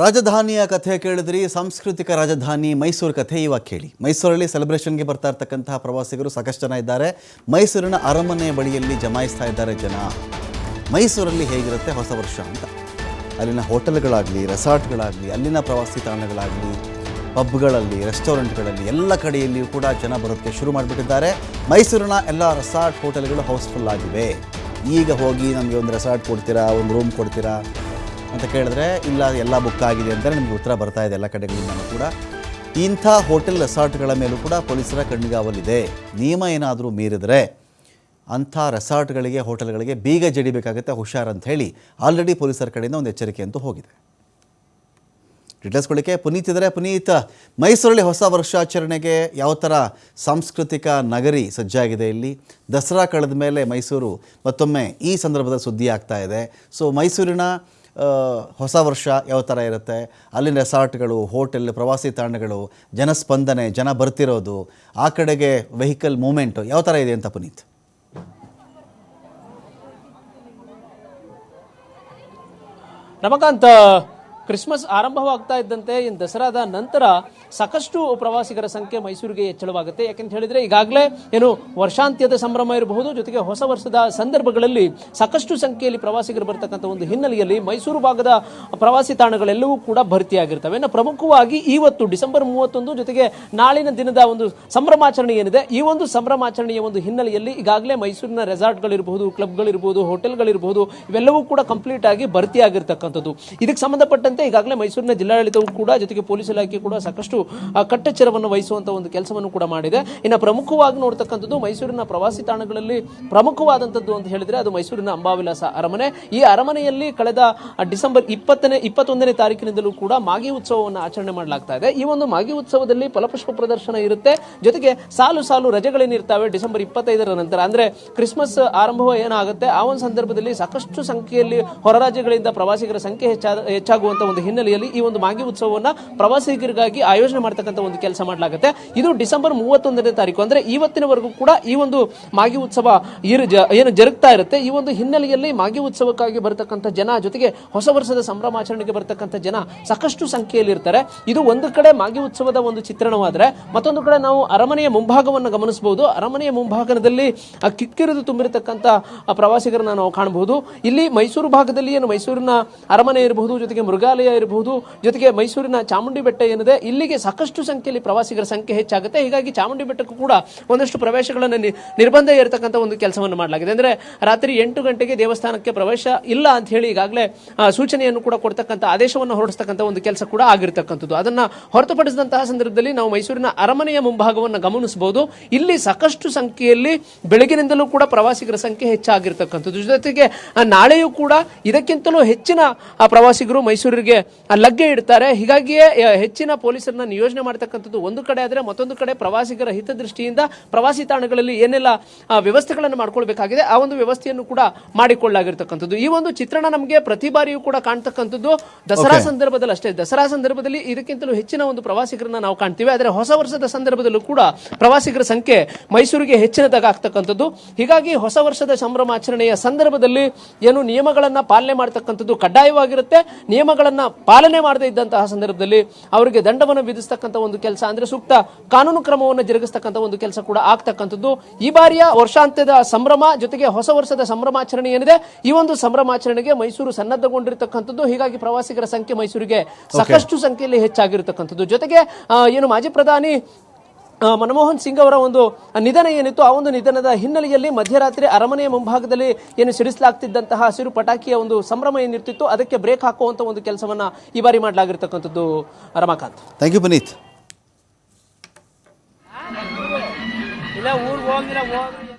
ರಾಜಧಾನಿಯ ಕಥೆ ಕೇಳಿದ್ರಿ, ಸಾಂಸ್ಕೃತಿಕ ರಾಜಧಾನಿ ಮೈಸೂರು ಕಥೆ ಇವಾಗ ಕೇಳಿ. ಮೈಸೂರಲ್ಲಿ ಸೆಲೆಬ್ರೇಷನ್ಗೆ ಬರ್ತಾ ಇರ್ತಕ್ಕಂತಹ ಪ್ರವಾಸಿಗರು ಸಾಕಷ್ಟು ಜನ ಇದ್ದಾರೆ. ಮೈಸೂರಿನ ಅರಮನೆ ಬಳಿಯಲ್ಲಿ ಜಮಾಯಿಸ್ತಾ ಇದ್ದಾರೆ ಜನ. ಮೈಸೂರಲ್ಲಿ ಹೇಗಿರುತ್ತೆ ಹೊಸ ವರ್ಷ ಅಂತ. ಅಲ್ಲಿನ ಹೋಟೆಲ್ಗಳಾಗಲಿ ರೆಸಾರ್ಟ್ಗಳಾಗಲಿ ಅಲ್ಲಿನ ಪ್ರವಾಸಿ ತಾಣಗಳಾಗಲಿ ಪಬ್ಗಳಲ್ಲಿ ರೆಸ್ಟೋರೆಂಟ್ಗಳಲ್ಲಿ ಎಲ್ಲ ಕಡೆಯಲ್ಲಿಯೂ ಕೂಡ ಜನ ಬರೋಕ್ಕೆ ಶುರು ಮಾಡಿಬಿಟ್ಟಿದ್ದಾರೆ. ಮೈಸೂರಿನ ಎಲ್ಲ ರೆಸಾರ್ಟ್ ಹೋಟೆಲ್ಗಳು ಹೌಸ್ಫುಲ್ ಆಗಿವೆ. ಈಗ ಹೋಗಿ ನಮಗೆ ಒಂದು ರೆಸಾರ್ಟ್ ಕೊಡ್ತೀರಾ, ಒಂದು ರೂಮ್ ಕೊಡ್ತೀರಾ? ಅಂತ ಕೇಳಿದ್ರೆ, ಇಲ್ಲ, ಎಲ್ಲ ಬುಕ್ ಆಗಿದೆ ಅಂದರೆ ನಿಮಗೆ ಉತ್ತರ ಬರ್ತಾ ಇದೆ ಎಲ್ಲ ಕಡೆಗಳಿಂದಲೂ ಕೂಡ. ಇಂಥ ಹೋಟೆಲ್ ರೆಸಾರ್ಟ್ಗಳ ಮೇಲೂ ಕೂಡ ಪೊಲೀಸರ ಕಣ್ಣಿಗಾವಲಿದೆ ನಿಯಮ ಏನಾದರೂ ಮೀರಿದರೆ ಅಂಥ ರೆಸಾರ್ಟ್ಗಳಿಗೆ ಹೋಟೆಲ್ಗಳಿಗೆ ಬೀಗ ಜಡಿಬೇಕಾಗುತ್ತೆ, ಹುಷಾರ್ ಅಂತ ಹೇಳಿ ಆಲ್ರೆಡಿ ಪೊಲೀಸರ ಕಡೆಯಿಂದ ಒಂದು ಎಚ್ಚರಿಕೆ ಅಂತೂ ಹೋಗಿದೆ. ಡೀಟೇಲ್ಸ್ ಕೊಡಲಿಕ್ಕೆ ಪುನೀತ್ ಇದ್ದರೆ ಪುನೀತ್, ಮೈಸೂರಲ್ಲಿ ಹೊಸ ವರ್ಷಾಚರಣೆಗೆ ಯಾವ ಥರ ಸಾಂಸ್ಕೃತಿಕ ನಗರಿ ಸಜ್ಜಾಗಿದೆ ಇಲ್ಲಿ? ದಸರಾ ಕಳೆದ ಮೇಲೆ ಮೈಸೂರು ಮತ್ತೊಮ್ಮೆ ಈ ಸಂದರ್ಭದ ಸುದ್ದಿ ಆಗ್ತಾ ಇದೆ. ಸೊ ಮೈಸೂರಿನ ಹೊಸ ವರ್ಷ ಯಾವ ಥರ ಇರುತ್ತೆ? ಅಲ್ಲಿನ ರೆಸಾರ್ಟ್ಗಳು, ಹೋಟೆಲ್, ಪ್ರವಾಸಿ ತಾಣಗಳು, ಜನಸ್ಪಂದನೆ, ಜನ ಬರ್ತಿರೋದು, ಆ ಕಡೆಗೆ ವೆಹಿಕಲ್ ಮೂಮೆಂಟು ಯಾವ ಥರ ಇದೆ ಅಂತ ಪುನೀತ್? ರಮಕಾಂತ್ ಕ್ರಿಸ್ಮಸ್ ಆರಂಭವಾಗ್ತಾ ಇದ್ದಂತೆ ಇನ್ನು ದಸರಾದ ನಂತರ ಸಾಕಷ್ಟು ಪ್ರವಾಸಿಗರ ಸಂಖ್ಯೆ ಮೈಸೂರಿಗೆ ಹೆಚ್ಚಳವಾಗುತ್ತೆ ಯಾಕೆಂತ ಹೇಳಿದ್ರೆ ಈಗಾಗಲೇ ಏನು ವರ್ಷಾಂತ್ಯದ ಸಂಭ್ರಮ ಇರಬಹುದು, ಜೊತೆಗೆ ಹೊಸ ವರ್ಷದ ಸಂದರ್ಭಗಳಲ್ಲಿ ಸಾಕಷ್ಟು ಸಂಖ್ಯೆಯಲ್ಲಿ ಪ್ರವಾಸಿಗರು ಬರ್ತಕ್ಕಂಥ ಒಂದು ಹಿನ್ನೆಲೆಯಲ್ಲಿ ಮೈಸೂರು ಭಾಗದ ಪ್ರವಾಸಿ ತಾಣಗಳೆಲ್ಲವೂ ಕೂಡ ಭರ್ತಿಯಾಗಿರ್ತವೆ. ಇನ್ನು ಪ್ರಮುಖವಾಗಿ ಇವತ್ತು ಡಿಸೆಂಬರ್ ಮೂವತ್ತೊಂದು ಜೊತೆಗೆ ನಾಳಿನ ದಿನದ ಒಂದು ಸಂಭ್ರಮಾಚರಣೆ ಏನಿದೆ, ಈ ಒಂದು ಸಂಭ್ರಮಾಚರಣೆಯ ಒಂದು ಹಿನ್ನೆಲೆಯಲ್ಲಿ ಈಗಾಗಲೇ ಮೈಸೂರಿನ ರೆಸಾರ್ಟ್ಗಳಿರ್ಬೋದು ಕ್ಲಬ್ಗಳಿರ್ಬೋದು ಹೋಟೆಲ್ಗಳಿರ್ಬೋದು ಇವೆಲ್ಲವೂ ಕೂಡ ಕಂಪ್ಲೀಟ್ ಆಗಿ ಭರ್ತಿಯಾಗಿರ್ತಕ್ಕಂಥದ್ದು. ಇದಕ್ಕೆ ಸಂಬಂಧಪಟ್ಟಂತೆ ಈಗಾಗಲೇ ಮೈಸೂರಿನ ಜಿಲ್ಲಾಡಳಿತವು ಕೂಡ, ಜೊತೆಗೆ ಪೊಲೀಸ್ ಇಲಾಖೆ ಕೂಡ ಸಾಕಷ್ಟು ಕಟ್ಟೆಚ್ಚರವನ್ನು ವಹಿಸುವಂತ ಒಂದು ಕೆಲಸವನ್ನು ಕೂಡ ಮಾಡಿದೆ. ಇನ್ನು ಪ್ರಮುಖವಾಗಿ ನೋಡ್ತಕ್ಕಂಥದ್ದು ಮೈಸೂರಿನ ಪ್ರವಾಸಿ ತಾಣಗಳಲ್ಲಿ ಪ್ರಮುಖವಾದಂಥದ್ದು ಅಂತ ಹೇಳಿದ್ರೆ ಅದು ಮೈಸೂರಿನ ಅಂಬಾವಿಲಾಸ ಅರಮನೆ. ಈ ಅರಮನೆಯಲ್ಲಿ ಕಳೆದ ಡಿಸೆಂಬರ್ ಇಪ್ಪತ್ತನೇ, ಇಪ್ಪತ್ತೊಂದನೇ ತಾರೀಕಿನಿಂದಲೂ ಕೂಡ ಮಾಗಿ ಉತ್ಸವವನ್ನು ಆಚರಣೆ ಮಾಡಲಾಗ್ತಾ ಇದೆ. ಈ ಒಂದು ಮಾಗಿ ಉತ್ಸವದಲ್ಲಿ ಫಲಪುಷ್ಪ ಪ್ರದರ್ಶನ ಇರುತ್ತೆ. ಜೊತೆಗೆ ಸಾಲು ಸಾಲು ರಜೆಗಳೇನಿರ್ತಾವೆ ಡಿಸೆಂಬರ್ ಇಪ್ಪತ್ತೈದರ ನಂತರ. ಅಂದ್ರೆ ಕ್ರಿಸ್ಮಸ್ ಆರಂಭ ಏನಾಗುತ್ತೆ? ಆ ಒಂದು ಸಂದರ್ಭದಲ್ಲಿ ಸಾಕಷ್ಟು ಸಂಖ್ಯೆಯಲ್ಲಿ ಹೊರ ರಾಜ್ಯಗಳಿಂದ ಪ್ರವಾಸಿಗರ ಸಂಖ್ಯೆ ಹೆಚ್ಚಾದ ಒಂದು ಹಿನ್ನೆಲೆಯಲ್ಲಿ ಈ ಒಂದು ಮಾಗಿ ಉತ್ಸವವನ್ನು ಪ್ರವಾಸಿಗರಿಗಾಗಿ ಆಯೋಜನೆ ಮಾಡ್ತಕ್ಕಂಥ ಒಂದು ಕೆಲಸ ಮಾಡಲಾಗುತ್ತೆ. ಇದು ಡಿಸೆಂಬರ್ ಮೂವತ್ತೊಂದನೇ ತಾರೀಕು. ಅಂದ್ರೆ ಇವತ್ತಿನವರೆಗೂ ಕೂಡ ಈ ಒಂದು ಮಾಗಿ ಉತ್ಸವ ಏನು ಜರುಗ್ತಾ ಇರುತ್ತೆ. ಈ ಒಂದು ಹಿನ್ನೆಲೆಯಲ್ಲಿ ಮಾಗಿ ಉತ್ಸವಕ್ಕಾಗಿ ಬರತಕ್ಕಂಥ ಜನ ಜೊತೆಗೆ ಹೊಸ ವರ್ಷದ ಸಂಭ್ರಮಾಚರಣೆಗೆ ಬರತಕ್ಕಂಥ ಜನ ಸಾಕಷ್ಟು ಸಂಖ್ಯೆಯಲ್ಲಿ ಇರ್ತಾರೆ. ಇದು ಒಂದು ಕಡೆ ಮಾಗಿ ಉತ್ಸವದ ಒಂದು ಚಿತ್ರಣವಾದರೆ ಮತ್ತೊಂದು ಕಡೆ ನಾವು ಅರಮನೆಯ ಮುಂಭಾಗವನ್ನು ಗಮನಿಸಬಹುದು. ಅರಮನೆಯ ಮುಂಭಾಗದಲ್ಲಿ ಕಿಕ್ಕಿರಿದು ತುಂಬಿರತಕ್ಕಂಥ ಪ್ರವಾಸಿಗರನ್ನ ನಾವು ಕಾಣಬಹುದು. ಇಲ್ಲಿ ಮೈಸೂರು ಭಾಗದಲ್ಲಿ ಏನು ಮೈಸೂರಿನ ಅರಮನೆ ಇರಬಹುದು, ಜೊತೆಗೆ ಮೃಗಾಲಯ ಇರಬಹುದು, ಜೊತೆಗೆ ಮೈಸೂರಿನ ಚಾಮುಂಡಿ ಬೆಟ್ಟ ಏನಿದೆ, ಇಲ್ಲಿಗೆ ಸಾಕಷ್ಟು ಸಂಖ್ಯೆಯಲ್ಲಿ ಪ್ರವಾಸಿಗರ ಸಂಖ್ಯೆ ಹೆಚ್ಚಾಗುತ್ತೆ. ಹೀಗಾಗಿ ಚಾಮುಂಡಿ ಬೆಟ್ಟಕ್ಕೂ ಕೂಡ ಒಂದಷ್ಟು ಪ್ರವೇಶಗಳನ್ನು ನಿರ್ಬಂಧ ಇರತಕ್ಕಂಥ ಒಂದು ಕೆಲಸವನ್ನು ಮಾಡಲಾಗಿದೆ. ಅಂದ್ರೆ ರಾತ್ರಿ ಎಂಟು ಗಂಟೆಗೆ ದೇವಸ್ಥಾನಕ್ಕೆ ಪ್ರವೇಶ ಇಲ್ಲ ಅಂತ ಹೇಳಿ ಈಗಾಗಲೇ ಸೂಚನೆಯನ್ನು ಕೂಡ ಕೊಡ್ತಕ್ಕಂಥ ಆದೇಶವನ್ನು ಹೊರಡಿಸ್ತಕ್ಕಂಥ ಒಂದು ಕೆಲಸ ಕೂಡ ಆಗಿರ್ತಕ್ಕಂಥದ್ದು. ಅದನ್ನ ಹೊರತುಪಡಿಸಿದಂತಹ ಸಂದರ್ಭದಲ್ಲಿ ನಾವು ಮೈಸೂರಿನ ಅರಮನೆಯ ಮುಂಭಾಗವನ್ನು ಗಮನಿಸಬಹುದು. ಇಲ್ಲಿ ಸಾಕಷ್ಟು ಸಂಖ್ಯೆಯಲ್ಲಿ ಬೆಳಗಿನಿಂದಲೂ ಕೂಡ ಪ್ರವಾಸಿಗರ ಸಂಖ್ಯೆ ಹೆಚ್ಚಾಗಿರ್ತಕ್ಕಂಥದ್ದು. ಜೊತೆಗೆ ನಾಳೆಯೂ ಕೂಡ ಇದಕ್ಕಿಂತಲೂ ಹೆಚ್ಚಿನ ಪ್ರವಾಸಿಗರು ಮೈಸೂರಿಗೆ ಆ, ಲಗ್ಗೆ ಇಡ್ತಾರೆ. ಹೀಗಾಗಿಯೇ ಹೆಚ್ಚಿನ ಪೊಲೀಸರನ್ನ ನಿಯೋಜನೆ ಮಾಡತಕ್ಕಂಥದ್ದು ಒಂದು ಕಡೆ ಆದರೆ ಮತ್ತೊಂದು ಕಡೆ ಪ್ರವಾಸಿಗರ ಹಿತದೃಷ್ಟಿಯಿಂದ ಪ್ರವಾಸಿ ತಾಣಗಳಲ್ಲಿ ಏನೆಲ್ಲ ವ್ಯವಸ್ಥೆಗಳನ್ನು ಮಾಡ್ಕೊಳ್ಬೇಕಾಗಿದೆ ಆ ಒಂದು ವ್ಯವಸ್ಥೆಯನ್ನು ಕೂಡ ಮಾಡಿಕೊಳ್ಳಾಗಿರ್ತಕ್ಕಂಥದ್ದು ಈ ಒಂದು ಚಿತ್ರಣ ನಮಗೆ ಪ್ರತಿ ಬಾರಿಯೂ ಕೂಡ ಕಾಣ್ತಕ್ಕಂಥದ್ದು ದಸರಾ ಸಂದರ್ಭದಲ್ಲಿ ಅಷ್ಟೇ. ದಸರಾ ಸಂದರ್ಭದಲ್ಲಿ ಇದಕ್ಕಿಂತಲೂ ಹೆಚ್ಚಿನ ಒಂದು ಪ್ರವಾಸಿಗರನ್ನ ನಾವು ಕಾಣ್ತೀವಿ. ಆದರೆ ಹೊಸ ವರ್ಷದ ಸಂದರ್ಭದಲ್ಲೂ ಕೂಡ ಪ್ರವಾಸಿಗರ ಸಂಖ್ಯೆ ಮೈಸೂರಿಗೆ ಹೆಚ್ಚಿನದಾಗ ಆಗ್ತಕ್ಕಂಥದ್ದು. ಹೀಗಾಗಿ ಹೊಸ ವರ್ಷದ ಸಂಭ್ರಮಾಚರಣೆಯ ಸಂದರ್ಭದಲ್ಲಿ ಏನು ನಿಯಮಗಳನ್ನ ಪಾಲನೆ ಮಾಡ್ತಕ್ಕಂಥದ್ದು ಕಡ್ಡಾಯವಾಗಿರುತ್ತೆ. ನಿಯಮಗಳನ್ನ ಪಾಲನೆ ಮಾಡದೇ ಇದ್ದಂತಹ ಸಂದರ್ಭದಲ್ಲಿ ಅವರಿಗೆ ದಂಡವನ್ನು ವಿಧಿಸ್ತಕ್ಕಂಥ ಒಂದು ಕೆಲಸ ಅಂದ್ರೆ ಸೂಕ್ತ ಕಾನೂನು ಕ್ರಮವನ್ನು ಜರುಗಿಸ್ತಕ್ಕಂಥ ಒಂದು ಕೆಲಸ ಕೂಡ ಆಗ್ತಕ್ಕಂಥದ್ದು. ಈ ಬಾರಿಯ ವರ್ಷಾಂತ್ಯದ ಸಂಭ್ರಮ ಜೊತೆಗೆ ಹೊಸ ವರ್ಷದ ಸಂಭ್ರಮಾಚರಣೆ ಏನಿದೆ? ಈ ಒಂದು ಸಂಭ್ರಮಾಚರಣೆಗೆ ಮೈಸೂರು ಸನ್ನದ್ಧಗೊಂಡಿರ್ತಕ್ಕಂಥದ್ದು. ಹೀಗಾಗಿ ಪ್ರವಾಸಿಗರ ಸಂಖ್ಯೆ ಮೈಸೂರಿಗೆ ಸಾಕಷ್ಟು ಸಂಖ್ಯೆಯಲ್ಲಿ ಹೆಚ್ಚಾಗಿರತಕ್ಕಂಥದ್ದು. ಜೊತೆಗೆ ಏನು ಮಾಜಿ ಪ್ರಧಾನಿ ಮನಮೋಹನ್ ಸಿಂಗ್ ಅವರ ಒಂದು ನಿಧನ ಏನಿತ್ತು ಆ ಒಂದು ನಿಧನದ ಹಿನ್ನೆಲೆಯಲ್ಲಿ ಮಧ್ಯರಾತ್ರಿ ಅರಮನೆಯ ಮುಂಭಾಗದಲ್ಲಿ ಏನು ಸಿಡಿಸಲಾಗ್ತಿದ್ದಂತಹ ಹಸಿರು ಪಟಾಕಿಯ ಒಂದು ಸಂಭ್ರಮ ಏನಿರ್ತಿತ್ತು ಅದಕ್ಕೆ ಬ್ರೇಕ್ ಹಾಕುವಂಥ ಒಂದು ಕೆಲಸವನ್ನು ಈ ಬಾರಿ ಮಾಡಲಾಗಿರ್ತಕ್ಕಂಥದ್ದು ರಮಾಕಾಂತ್. ಥ್ಯಾಂಕ್ ಯು ಪುನೀತ್ ಇಲ್ಲ ಊರಿಗೆ ಹೋಗಿಲ್ಲ ಹೋಗಿ